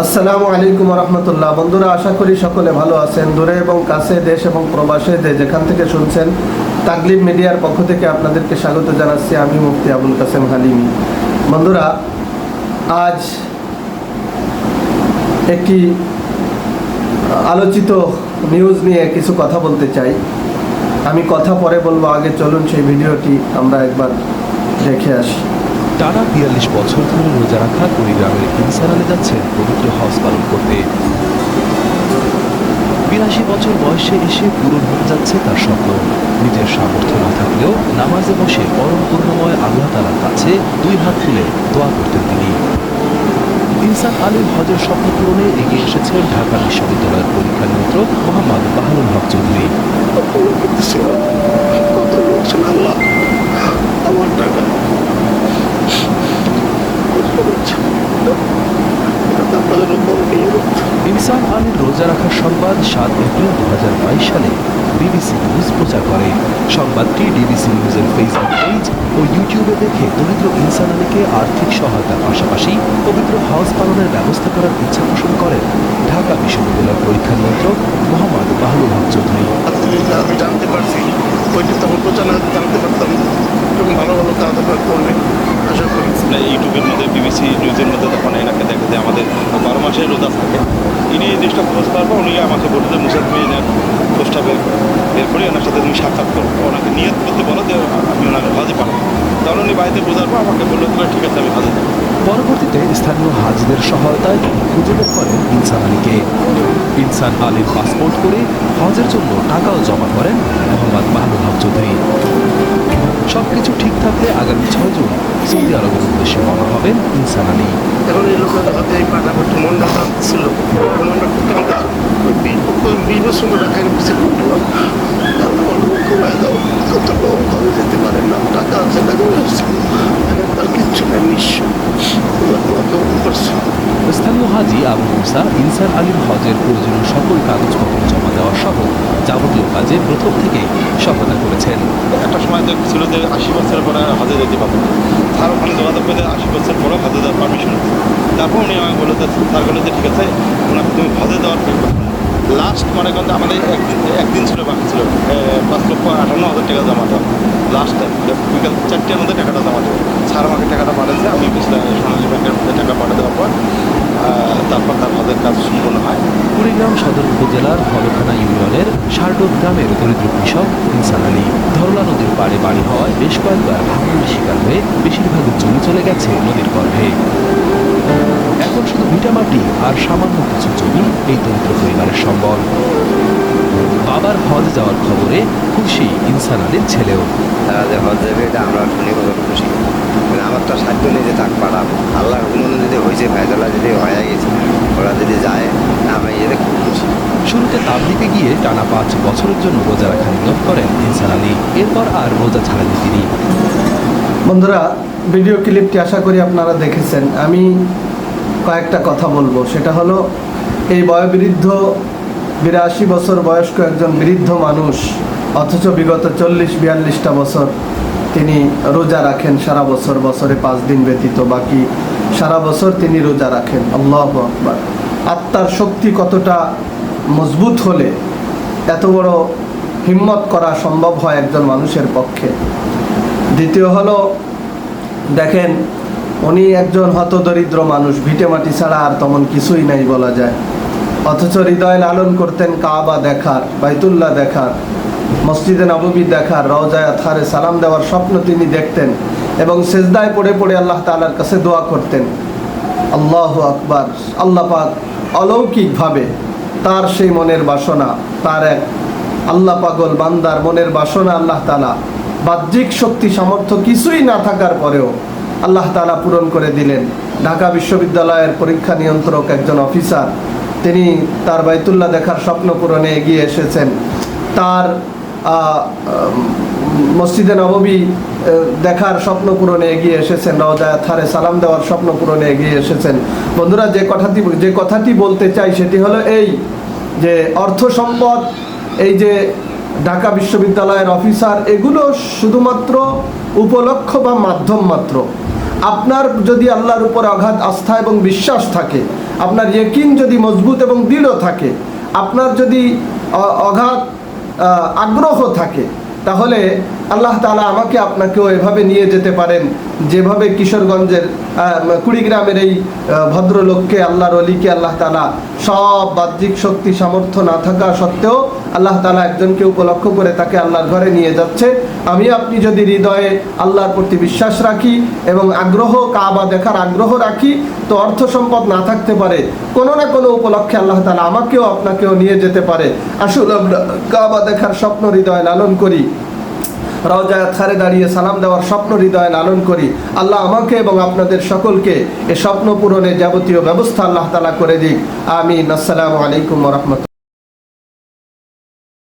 আসসালামু আলাইকুম রহমতুল্লাহ বন্ধুরা, আশা করি সকলে ভালো আছেন। দূরে এবং কাছে দেশ এবং প্রবাসে যে যেখান থেকে শুনছেন তাকলিম মিডিয়ার পক্ষ থেকে আপনাদেরকে স্বাগত জানাচ্ছি। আমি মুফতি আবুল কাসেম হালিমি। বন্ধুরা, আজ একটি আলোচিত নিউজ নিয়ে কিছু কথা বলতে চাই। আমি কথা পরে বলব, আগে চলুন সেই ভিডিওটি আমরা একবার দেখে আসি। টানা বিয়াল্লিশ বছর ধরে রোজা রাখা কুড়িগ্রামের ইনসারালে যাচ্ছেন পবিত্র হজ পালন করতে। বিরাশি বছর বয়সে এসে পূরণ হয়ে যাচ্ছে তার স্বপ্ন। নিজের সামর্থ্য না থাকলেও নামাজে বসে পরম করুণাময় আল্লাহ তালার কাছে দুই হাত তুলে দোয়া করতেন তিনি। ইনসান আলীর হজের স্বপ্ন পূরণে এগিয়ে এসেছেন ঢাকা বিশ্ববিদ্যালয়ের পরীক্ষা নিয়ন্ত্রক মোহাম্মদ বাহালুল হক চৌধুরী কত বলছেন আল্লাহ আমার টাকা আপনাদের উপর নিয়ে ইনসান আলীর রোজা রাখার সংবাদ সাত এপ্রিল দুহাজার বাইশ সালে বিবিসি নিউজ প্রচার করে। সংবাদটি ডিবিসি নিউজের ফেসবুক পেজ ও ইউটিউবে দেখে দরিদ্র ইনসান আলীকে আর্থিক সহায়তার পাশাপাশি পবিত্র হজ পালনের ব্যবস্থা করার ইচ্ছা পোষণ করেন ঢাকা বিশ্ববিদ্যালয়ের পরীক্ষা নিয়ন্ত্রক মোহাম্মদ বাহুল হক চৌধুরী। আমি জানতে পারছি, ওইটা তখন প্রচার জানতে পারতাম। ভালো ভালো কাজ করবে আশা করি ইউটিউবের মধ্যে, বিবিসি নিউজের মধ্যে তখন এনাকে দেখে যে আমাদের বারো মাসে রোজা থাকে। ইনি এই জিনিসটা খোঁজ পাওয়ার উনি আমাকে বলল যে, মুসাদ তুমি এনার খোঁজটা বের বের করে, ওনার সাথে তুমি সাক্ষাৎ করো। ওনাকে নিয়ত করতে বলো যে, আমি ওনাকে হজে পাঠাবো। তখন উনি বাড়িতে বোঝার পর আমাকে বলল তাহলে ঠিক আছে, আমি হজে পরবর্তীতে স্থানীয় হাজিদের সহায়তায় খুঁজে বের করেন ইনসান আলীকে। ইনসান আলীর পাসপোর্ট করে হজের জন্য টাকাও জমা করেন মোহাম্মদ মাহমুদ হক চৌধুরী। সবকিছু ঠিক থাকলে আগামী ছয় জুন সৌদি আরবের উদ্দেশ্যে রওনা হবেন ইনসান আলী। এখন এই লোকের হাতে এই ছিল। মতো টাকা পিছিয়ে করলাম যেতে পারেন না। টাকা আছে, টাকা আছে এখন তার কিচ্ছু নেই নিঃস্ব আল্লাহ কেমন করছে স্থানীয় হাজি আবু মুসা ইনসার আলীর হজের প্রয়োজনীয় সকল কাগজপত্র জমা দেওয়া সহ যাবতীয় কাজে প্রথম থেকেই সহায়তা করেছেন। একটা সময় ছিল যে আশি বছরের পরে হজে যেতে পারব স্যার ওখানে যোগাযোগ করে আশি বছর পরে হজে দেওয়ার পারমিশন তারপর উনি আমাকে বলল যে, স্যার, বলল যে, ঠিক আছে ওনাকে তুমি হজে দেওয়ার লাস্ট মনে করেন আমাদের একদিন ছিল, বাকি ছিল পাঁচ লক্ষ আটান্ন হাজার টাকা জমা দেওয়া। লাস্ট বিকাল চারটের মধ্যে টাকাটা জমা দেবো স্যার আমাকে টাকাটা পাঠাচ্ছে, আমি সোনালী ব্যাংকের মধ্যে টাকা পাঠিয়ে দেওয়ার পর আহ, তারপর তার হজের কাজ সম্পূর্ণ হয়। কুড়িগ্রাম সদর উপজেলার হলখানা ইউনিয়নের শারদত গ্রামের দরিদ্র কৃষক ইনসান আলী ধরলা নদীর পাড়ে বাড়ি হওয়ায় বেশ কয়েকবার ভাঙনের শিকার হয়ে বেশিরভাগ জমি চলে গেছে নদীর গর্ভে। এখন শুধু ভিটামাটি আর সামান্য কিছু জমি এই দরিদ্র পরিবারের সম্বল। বাবার হজ যাওয়ার খবরে খুশি ইনসান আলীর ছেলেও। হজ যাবে এটা আমরা শুনে খুশি। আমার তো সাধ্য নেই যে তাক পাঠাবো আল্লাহর অনুমোদন যদি হয়েছে ফেসলা যদি হয়ে গেছে ওরা যদি যায় আমি এতে খুব খুশি। শুরুতে তাবলিকে গিয়ে টানা পাঁচ বছরের জন্য রোজা রাখা নিয়োগ করেন ইনসান আলী। এরপর আর রোজা ছাড়েননি তিনি। বন্ধুরা ভিডিও ক্লিপটি আশা করি আপনারা দেখেছেন। আমি কয়েকটা কথা বলব। সেটা হলো এই বয়োবৃদ্ধ বিরাশি বছর বয়স্ক একজন বৃদ্ধ মানুষ অথচ বিগত চল্লিশ বিয়াল্লিশটা বছর তিনি রোজা রাখেন সারা বছর, বছরে পাঁচ দিন ব্যতীত বাকি সারা বছর তিনি রোজা রাখেন। আল্লাহ আকবার। আত্মার শক্তি কতটা মজবুত হলে এত বড় হিম্মত করা সম্ভব হয় একজন মানুষের পক্ষে? দ্বিতীয় হলো, দেখেন, উনি একজন হতদরিদ্র মানুষ, ভিটে মাটি ছাড়া আর তেমন কিছুই নাই বলা যায়। অথচ হৃদয় লালন করতেন কাবা দেখার, বাইতুল্লাহ দেখার মসজিদে নববী দেখার রওজায় থারে সালাম দেওয়ার স্বপ্ন তিনি দেখতেন এবং সেজদায় পড়ে পড়ে আল্লাহ তালার কাছে দোয়া করতেন। আল্লাহ আকবার। আল্লাহ পাক অলৌকিকভাবে তার সেই মনের বাসনা, তার এক আল্লাহ পাগল বান্দার মনের বাসনা আল্লাহ তালা বাহ্যিক শক্তি সামর্থ্য কিছুই না থাকার পরেও আল্লাহ তালা পূরণ করে দিলেন। ঢাকা বিশ্ববিদ্যালয়ের পরীক্ষা নিয়ন্ত্রক একজন অফিসার, তিনি তার বাইতুল্লাহ দেখার স্বপ্ন পূরণে এগিয়ে এসেছেন। তার মসজিদে নববী দেখার স্বপ্ন পূরণে এগিয়ে এসেছেন রওজায় থারে সালাম দেওয়ার স্বপ্ন পূরণে এগিয়ে এসেছেন। বন্ধুরা যে কথাটি যে কথাটি বলতে চাই সেটি হলো এই যে অর্থ সম্পদ এই যে ঢাকা বিশ্ববিদ্যালয়ের অফিসার এগুলো শুধুমাত্র উপলক্ষ বা মাধ্যম মাত্র। আপনার যদি আল্লাহর উপর অগাধ আস্থা এবং বিশ্বাস থাকে আপনার ইয়েকিন যদি মজবুত এবং দৃঢ় থাকে আপনার যদি অ- অগাধ আহ, আগ্রহ থাকে, তাহলে আল্লাহ তালা আমাকে আপনাকেও এভাবে নিয়ে যেতে পারেন। যেভাবে কিশোরগঞ্জের কুড়িগ্রামের এই ভদ্রলোককে, আল্লাহর অলিকে আল্লাহ তালা সব বাহ্যিক শক্তি, সামর্থ্য না থাকা সত্ত্বেও আল্লাহ তালা একজনকে উপলক্ষ করে তাকে আল্লাহর ঘরে নিয়ে যাচ্ছে। আমি, আপনি যদি হৃদয়ে আল্লাহর প্রতি বিশ্বাস রাখি এবং আগ্রহ, কাবা দেখার আগ্রহ রাখি, তো অর্থ সম্পদ না থাকতে পারে। কোনো না কোনো উপলক্ষে আল্লাহ তালা আমাকেও আপনাকেও নিয়ে যেতে পারে। আমরা কাবা দেখার স্বপ্ন হৃদয়ে লালন করি। রওজায় খারে দাঁড়িয়ে সালাম দেওয়ার স্বপ্ন হৃদয়ে লালন করি। আল্লাহ আমাকে এবং আপনাদের সকলকে এ স্বপ্ন পূরণে যাবতীয় ব্যবস্থা আল্লাহ তালা করে দিক। আমিন। আসসালামু আলাইকুম রহমত